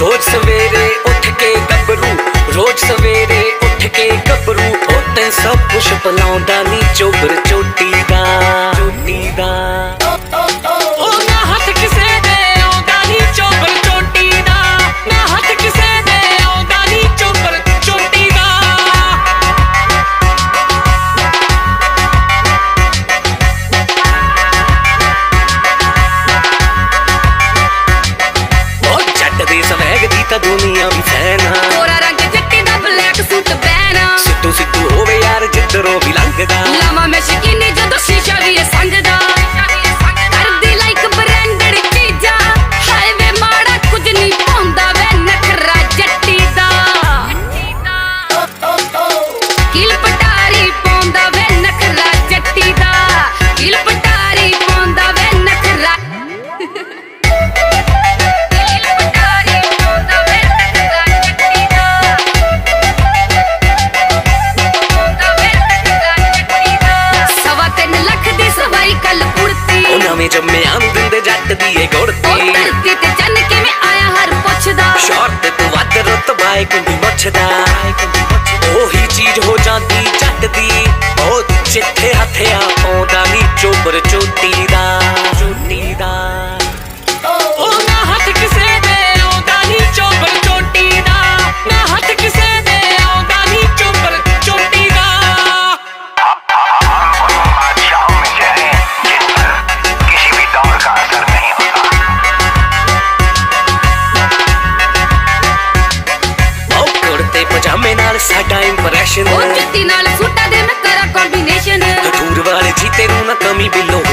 ਰੋਜ਼ ਸਵੇਰੇ ਉੱਠ ਕੇ ਗੱਭਰੂ, ਰੋਜ਼ ਸਵੇਰੇ ਉੱਠ ਕੇ ਗੱਭਰੂ, ਉਹ ਤੇ ਸਭ ਕੁਛ ਪਲਾਉਂਦਾ ਨੀ, ਚੋਬਰ ਚੋਟੀ ਦਾ ਦੁਨੀਆ ਵੀ ਫੈਨ ਕੋਰਾ ਰੰਗ ਚਿੱਟੀ ਦਾ ਬਲੈਕ ਸੂਟ ਪਹਿਨਾ ਸਿੱਧੂ ਸਿੱਧੂ ਹੋਵੇ ਯਾਰ ਜਿੱਧਰੋਂ ਵੀ ਲੰਘਦਾ। ਲਾਵਾਂ ਮੈਂ ਸ਼ਕੀਨੀ ਜਦੋਂ ਸ਼ੀਸ਼ਾ ਵੀ ਸੰਗਦਾ ਕਰਦੀ ਲਾਈਕ ਬ੍ਰਾਂਡਡ ਚੀਜ਼ਾਂ। ਹਾਏ ਵੇ ਮਾੜਾ ਕੁਝ ਨਹੀਂ ਪਾਉਂਦਾ ਵੇ ਨਖਰਾ ਜੱਟੀ ਦਾ। ਕਿਲ ਪਟਾਰੀ ਪਾਉਂਦਾ ਵੇ ਨਖਰਾ ਜੱਟੀ ਦਾ। ਕਿਲ ਪਟਾਰੀ ਪਾਉਂਦਾ ਵੇ ਨਖਰਾ ਉਹ ਨਵੇਂ ਜੰਮੇ ਆਮਦਨ ਦੇ ਜੱਟ ਦੀ ਏ ਗੁੜਤੀ ਧਰਤੀ ਤੇ ਚੰਨ ਕਿਵੇਂ ਆਇਆ ਹਰ ਪੁੱਛਦਾ। ਸ਼ਾਰਟ ਤੋਂ ਵੱਧ ਰਤਬਾਏ ਕੁੰਡੀ ਮੱਛਦਾ ਉਹੀ ਚੀਜ਼ ਹੋ ਜਾਂਦੀ ਜੱਟ ਦੀ। ਉਹ ਚਿੱਠੇ ਹੱਥਿਆ। ਸਾਡਾ ਇੰਪ੍ਰੈਸ਼ਨ ਉਹ ਜੁੱਤੀ ਨਾਲ ਸੂਟਾਂ ਦੇ ਮੈਂ ਕਰਾਂ ਕੰਬੀਨੇਸ਼ਨ ਦੂਰ ਵਾਲੇ ਜੀਤੇ ਨੂੰ ਨਾ ਕਮੀ ਬਿੱਲੋ।